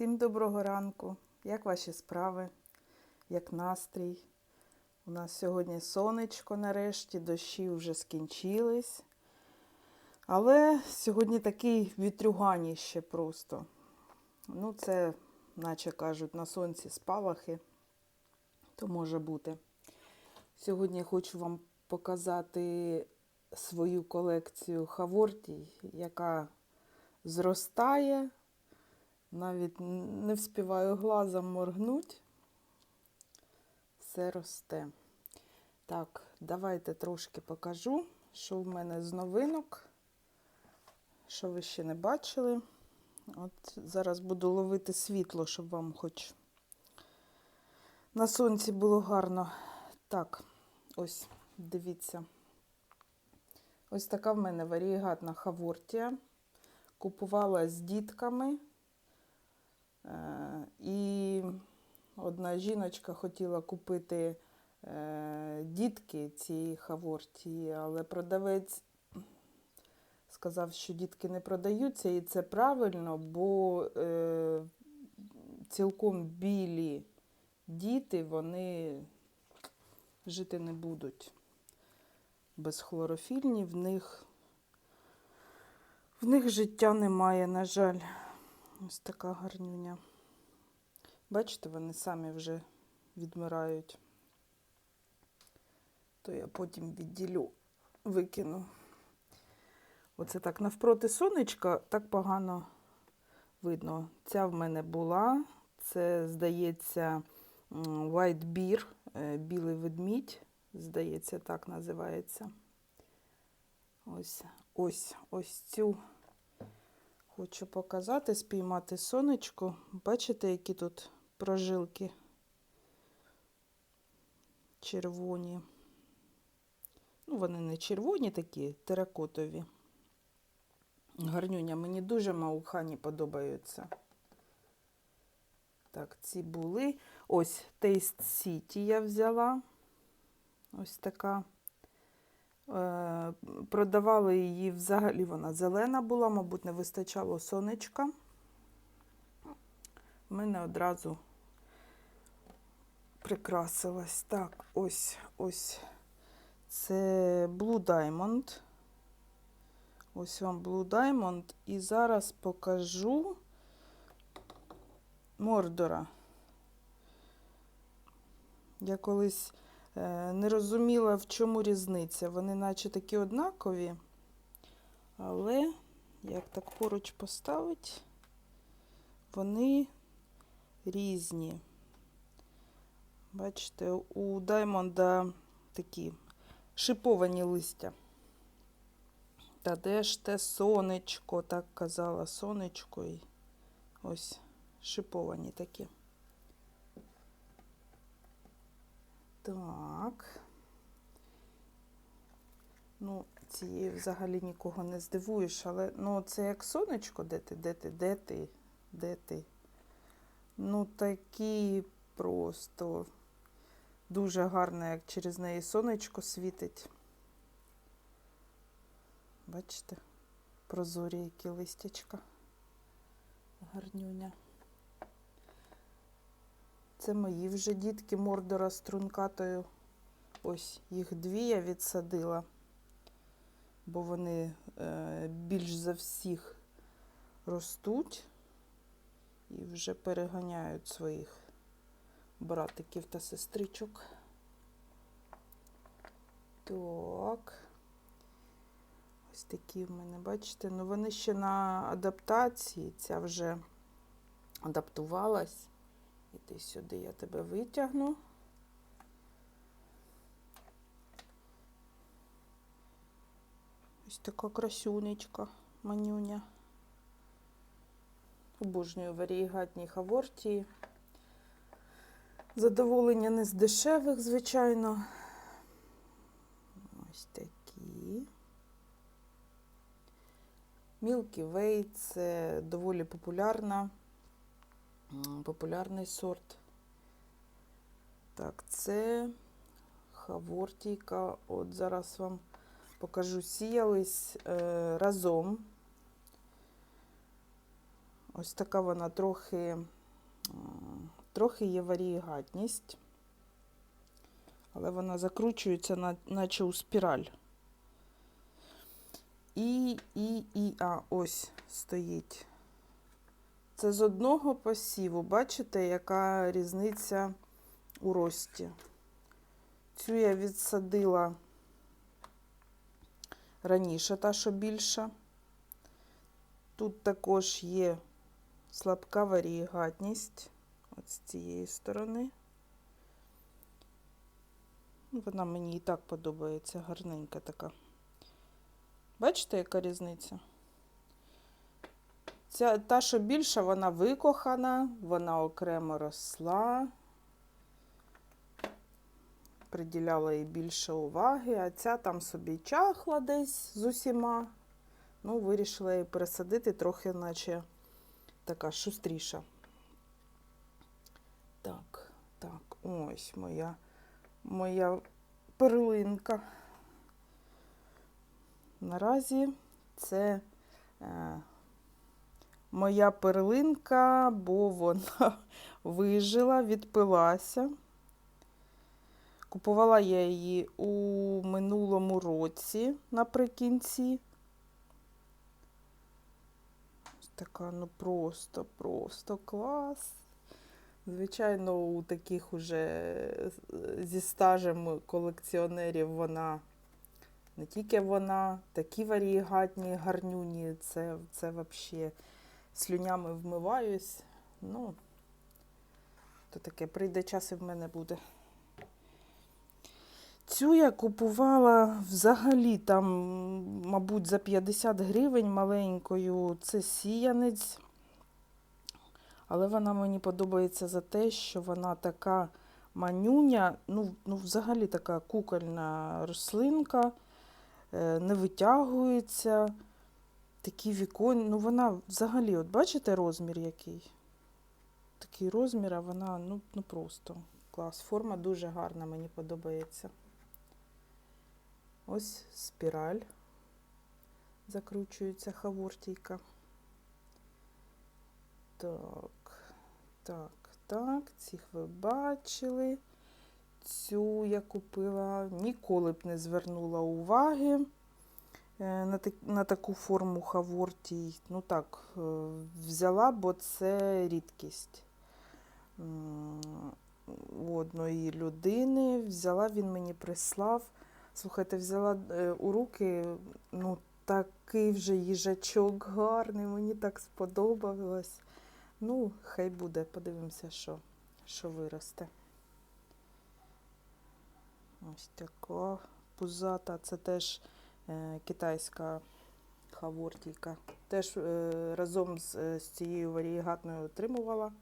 Всім доброго ранку. Як ваші справи? Як настрій? У нас сьогодні сонечко нарешті, дощі вже скінчились. Але сьогодні такий вітрюганіще просто. Ну, це, наче кажуть, на сонці спалахи, то може бути. Сьогодні хочу вам показати свою колекцію хавортій, яка зростає. Навіть не вспіваю глазом моргнути. Все росте. Так, давайте трошки покажу, що в мене з новинок, що ви ще не бачили. От зараз буду ловити світло, щоб вам хоч на сонці було гарно. Так, ось, дивіться. Ось така в мене варієгатна хавортія. Купувала з дітками. Е, І одна жіночка хотіла купити е, дітки цієї хавортії, але продавець сказав, що дітки не продаються, і це правильно, бо е, цілком білі діти вони жити не будуть. Безхлорофільні, в них, в них життя немає, на жаль. Ось така гарнюня. Бачите, вони самі вже відмирають. То я потім відділю, викину. Оце так навпроти сонечка так погано видно. Ця в мене була. Це, здається, White Bear, е, білий ведмідь. Здається, так називається. Ось, ось, ось цю. Хочу показати, спіймати сонечко. Бачите, які тут прожилки червоні. Ну, вони не червоні такі, теракотові. Гарнюня, мені дуже маухані подобаються. Так, ці були. Ось Taste City я взяла. Ось така. Е, Продавали її взагалі, вона зелена була, мабуть, не вистачало сонечка. В мене одразу прикрасилась. Так, ось ось. Це Blue Diamond. Ось вам Blue Diamond. І зараз покажу Мордора. Я колись Не розуміла, в чому різниця. Вони наче такі однакові, але як так поруч поставить, вони різні. Бачите, у Даймонда такі шиповані листя. Та де ж те сонечко, так казала сонечко, і ось шиповані такі. Так. Ну, цієї взагалі нікого не здивуєш, але ну, це як сонечко, де ти, де ти, де ти, де ти. Ну, такі просто дуже гарно, як через неї сонечко світить. Бачите, прозорі які листячка. Гарнюня. Це мої вже дітки мордора з трункатою. Ось їх дві я відсадила, бо вони е, більш за всіх ростуть і вже переганяють своїх братиків та сестричок. Так. Ось такі в мене, бачите, ну вони ще на адаптації, ця вже адаптувалась. Іди сюди, я тебе витягну. Ось така красюнечка, манюня. Обожнюю варієгатні хавортії. Задоволення не з дешевих, звичайно. Ось такі. Milky Way – це доволі популярна популярний сорт. Так, це хавортійка. От зараз вам покажу, сіялись е, разом. Ось така вона трохи, трохи є варієгатність, але вона закручується, наче у спіраль. І, і, і, а, ось стоїть. Це з одного посіву. Бачите, яка різниця у рості. Цю я відсадила раніше, та, що більша. Тут також є слабка варієгатність от з цієї сторони. Вона мені і так подобається, гарненька така. Бачите, яка різниця? Ця, та, що більша, вона викохана, вона окремо росла, приділяла їй більше уваги, а ця там собі чахла десь з усіма. Ну, вирішила її пересадити трохи, наче така шустріша. Так, так, ось моя, моя перлинка. Наразі це е, моя перлинка, бо вона вижила, відпилася. Купувала я її у минулому році наприкінці. Така, ну просто, просто клас. Звичайно, у таких уже зі стажем колекціонерів вона не тільки вона, такі варієгатні, гарнюні, це, це взагалі слюнями вмиваюсь. Ну, то таке, прийде час і в мене буде. Цю я купувала взагалі там, мабуть, за 50 гривень маленькою. Це сіянець. Але вона мені подобається за те, що вона така манюня, ну, ну взагалі така кукольна рослинка, е, не витягується. Такі віконні. Ну, вона взагалі, от бачите розмір який? Такий розмір, а вона ну, ну просто клас. Форма дуже гарна, мені подобається. Ось спіраль. Закручується хавортійка. Так, так, так. Цих ви бачили. Цю я купила, ніколи б не звернула уваги на, так, на таку форму хавортій. Ну так, е, взяла, бо це рідкість. У одної людини взяла, він мені прислав. Слухайте, взяла е, у руки, ну, такий вже їжачок гарний, мені так сподобалось. Ну, хай буде, подивимося, що, що виросте. Ось така пузата, це теж е, китайська хавортійка. Теж е, разом з, е, з цією варієгатною отримувала.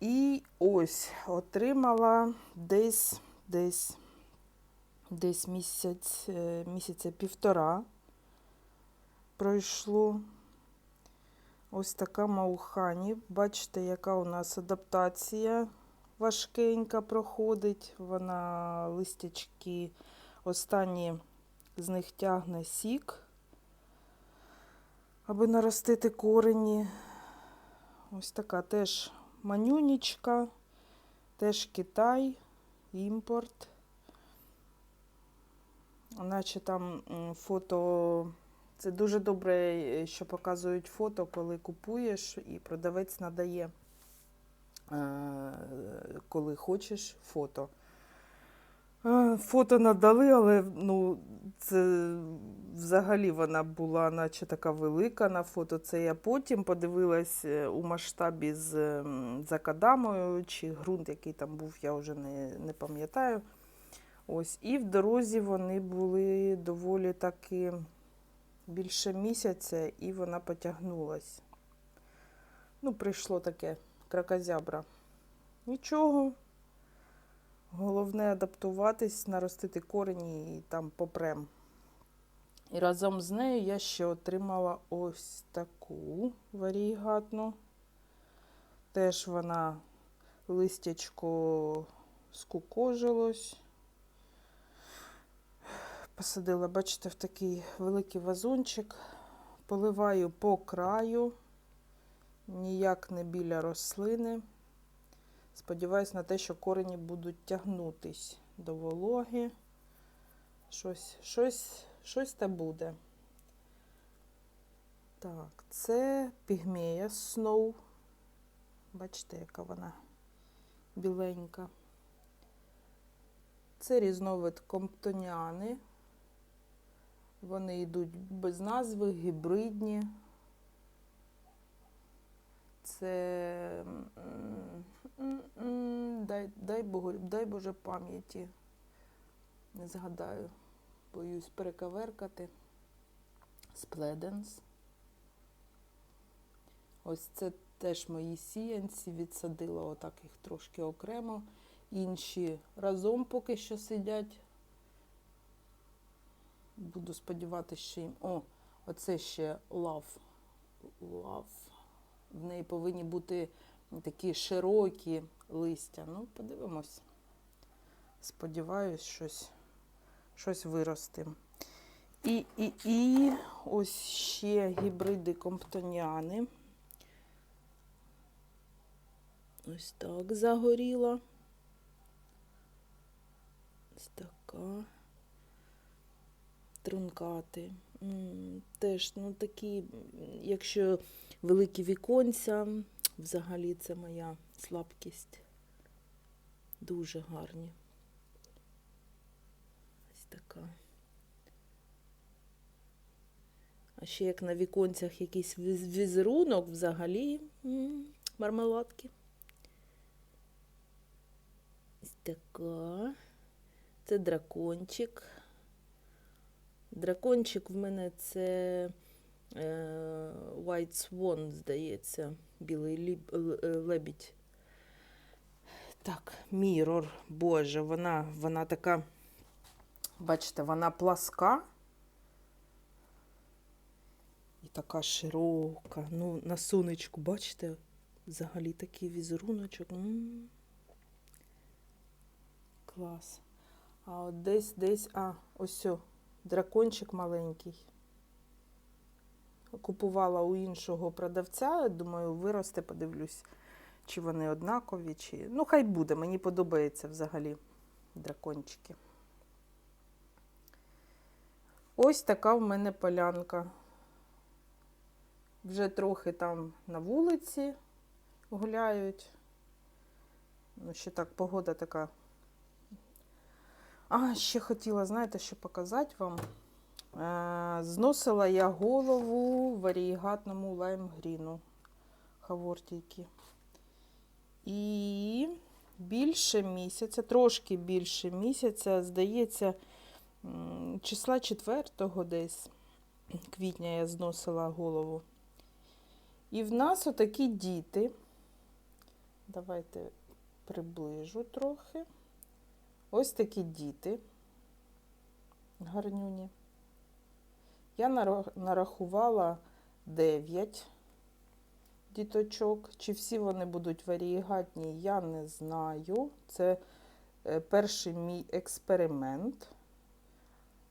І ось отримала десь, десь, десь місяць, е, місяця півтора пройшло. Ось така маухані. Бачите, яка у нас адаптація важкенька проходить. Вона листячки, останні з них тягне сік, аби наростити корені. Ось така теж манюнічка, теж Китай, імпорт. Наче там фото. Це дуже добре, е, що показують фото, коли купуєш, і продавець надає, е, коли хочеш, фото. Фото надали, але ну, це взагалі вона була наче така велика на фото. Це я потім подивилась е, у масштабі з закадамою, чи ґрунт, який там був, я вже не, не пам'ятаю. Ось, і в дорозі вони були доволі таки більше місяця, і вона потягнулась. Ну, прийшло таке кракозябра. Нічого. Головне адаптуватись, наростити корені і там попрем. І разом з нею я ще отримала ось таку варігатну. Теж вона листячко скукожилось. Посадила, бачите, в такий великий вазончик. Поливаю по краю. ніяк не біля рослини. Сподіваюсь на те, що корені будуть тягнутись до вологи. Щось, щось, щось та буде. Так, це пігмея Snow. Бачите, яка вона біленька. Це різновид комптоніани. Вони йдуть без назви, гібридні. Це дай, дай, Богу, дай Боже пам'яті. Не згадаю. Боюсь перекаверкати. Спледенс. Ось це теж мої сіянці. Відсадила отак їх трошки окремо. Інші разом поки що сидять. Буду сподіватися, що їм. О, оце ще лав. Лав. В неї повинні бути такі широкі листя. Ну, подивимось. Сподіваюсь, щось, щось виросте. І, і, і ось ще гібриди комптоніани. Ось так загоріла. Ось така. Трункати. Теж, ну такі, якщо великі віконця, взагалі це моя слабкість. Дуже гарні. Ось така. А ще як на віконцях якийсь візерунок, взагалі мармеладки. Ось така. Це дракончик. Дракончик в мене це White Swan, здається, білий е, лебідь. Так, Mirror, боже, вона, вона така, бачите, вона пласка і така широка. Ну, на сонечку, бачите, взагалі такий візеруночок. М. Клас. А от десь, десь, а, ось дракончик маленький. Купувала у іншого продавця, думаю, виросте, подивлюсь, чи вони однакові, чи. Ну, хай буде, мені подобається взагалі дракончики. Ось така в мене полянка. Вже трохи там на вулиці гуляють. Ну, ще так, погода така. А, ще хотіла, знаєте, що показати вам. Зносила я голову варієгатному лаймгріну хавортійки. І більше місяця, трошки більше місяця, здається, числа 4 десь квітня я зносила голову. І в нас отакі діти. Давайте приближу трохи. Ось такі діти гарнюні. Я нарахувала 9 діточок. Чи всі вони будуть варієгатні, я не знаю. Це е, перший мій експеримент.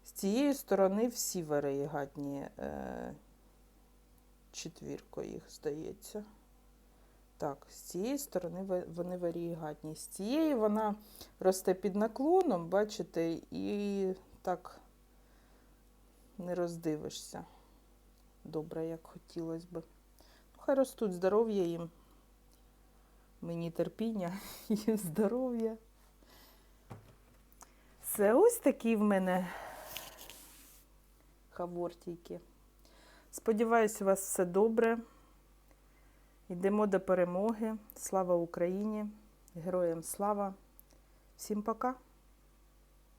З цієї сторони всі варієгатні е, четвірко їх, здається. Так, з цієї сторони вони варієгатні. З цієї вона росте під наклоном, бачите, і так не роздивишся. Добре, як хотілося би. Ну, хай ростуть здоров'я їм. Мені терпіння, їм здоров'я. Це ось такі в мене хавортійки. Сподіваюсь, у вас все добре. Йдемо до перемоги. Слава Україні! Героям слава! Всім пока!